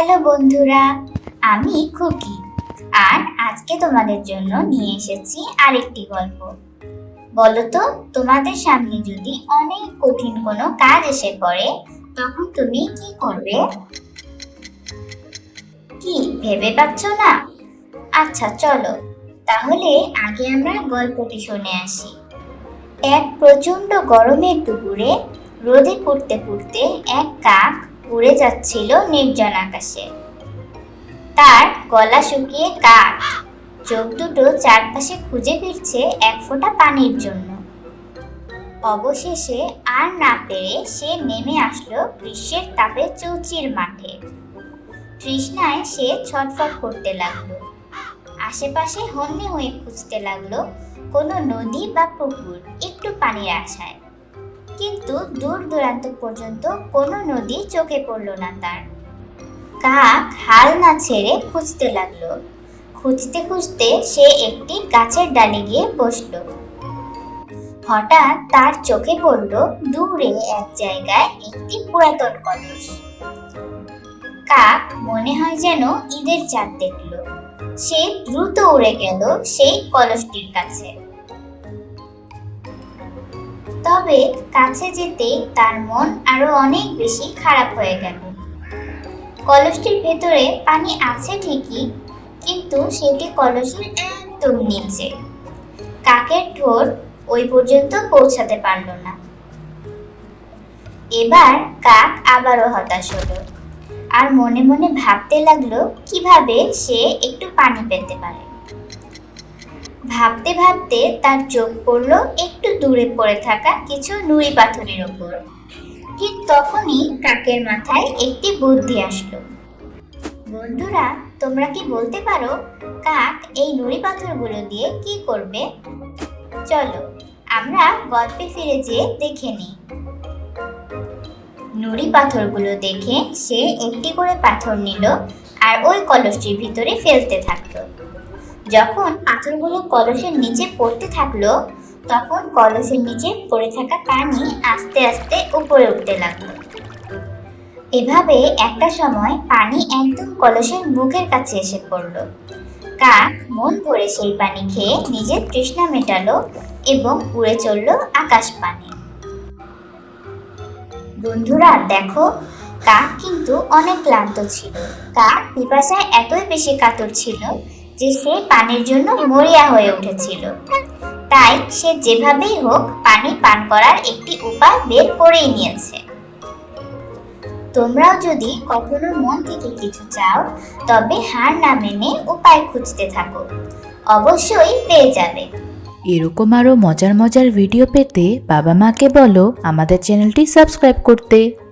বন্ধুরা, আমি খুকি। আর আজকে তোমাদের জন্য নিয়ে এসেছি আরেকটি গল্প। বলো তো তোমাদের সামনে যদি অনেক কঠিন কোনো কাজ এসে পড়ে, তখন তুমি কি করবে? কি, ভেবে পাচ্ছ না? আচ্ছা চলো। তাহলে আগে আমরা গল্পটি শুনে আসি। এক প্রচণ্ড গরমের দুপুরে রোদে পড়তে পড়তে এক কাক উড়ে যাচ্ছিল নির্জন আকাশে। তার গলা শুকিয়ে কাঠ। চোখ দুটো চারপাশে খুঁজে ফিরছে এক ফোঁটা পানির জন্য। অবশেষে আর না পেরে সে নেমে আসলো গ্রীষ্মের তাপে চৌচির মাঠে। তৃষ্ণায় সে ছটফট করতে লাগল। আশেপাশে হন্যে হয়ে খুঁজতে লাগল কোনো নদী বা পুকুর, একটু পানির আশায়। কিন্তু দূর দূরান্ত পর্যন্ত কোনো নদী চোখে পড়ল না তার। কাক হাল না ছেড়ে খুঁজতে লাগল। খুঁজতে খুঁজতে সে একটি গাছের ডালে গিয়ে বসল। হঠাৎ তার চোখে পড়ল দূরে এক জায়গায় একটি পুরাতন কলস। কাক মনে হয় যেন ঈদের চাঁদ দেখল। সে দ্রুত উড়ে গেল সেই কলসটির কাছে। তবে কাছে যেতেই তার মন আরও অনেক বেশি খারাপ হয়ে গেল। কলসটির ভেতরে পানি আছে ঠিকই, কিন্তু সেটি কলসের একদম নিচে। কাকের ঠোঁট ওই পর্যন্ত পৌঁছাতে পারল না। এবার কাক আবারও হতাশ হলো আর মনে মনে ভাবতে লাগল, কীভাবে সে একটু পানি পেতে পারে। ভাবতে ভাবতে তার চোখ পড়ল একটু দূরে পড়ে থাকা কিছু নুড়ি পাথরের ওপর। ঠিক তখনই কাকের মাথায় একটি বুদ্ধি আসলো। বন্ধুরা, তোমরা কি বলতে পারো কাক এই নুড়ি পাথরগুলো দিয়ে কি করবে? চলো, আমরা গল্পে ফিরে যেয়ে দেখে নিই। নুড়ি পাথরগুলো দেখে সে একটি করে পাথর নিল আর ওই কলসটির ভিতরে ফেলতে থাকল। যখন পাথরগুলো কলসের নিচে পড়তে থাকল তখন কলসের নিচে পড়ে থাকা পানি আস্তে আস্তে উপরে উঠতে লাগল। এভাবে একটা সময় পানি একদম কলসের মুখের কাছে এসে পড়ল। কাক মন ভরে সেই পানি খেয়ে নিজের তৃষ্ণা মেটালো এবং উড়ে চলল আকাশ পানে। বন্ধুরা, দেখো, কাক কিন্তু অনেক ক্লান্ত ছিল। কাক পিপাসায় এতই বেশি কাতর ছিল যে সে পানির জন্য মরিয়া হয়ে উঠেছিল। তাই সে যেভাবেই হোক পানি পান করার একটি উপায় বের করেই নিয়েছে। তোমরাও যদি কখনো মন থেকে কিছু চাও, তবে হার না মেনে উপায় খুঁজতে থাকো। অবশ্যই পেয়ে যাবে। এরকম আরও মজার মজার ভিডিও পেতে বাবা মাকে বলো আমাদের চ্যানেলটি সাবস্ক্রাইব করতে।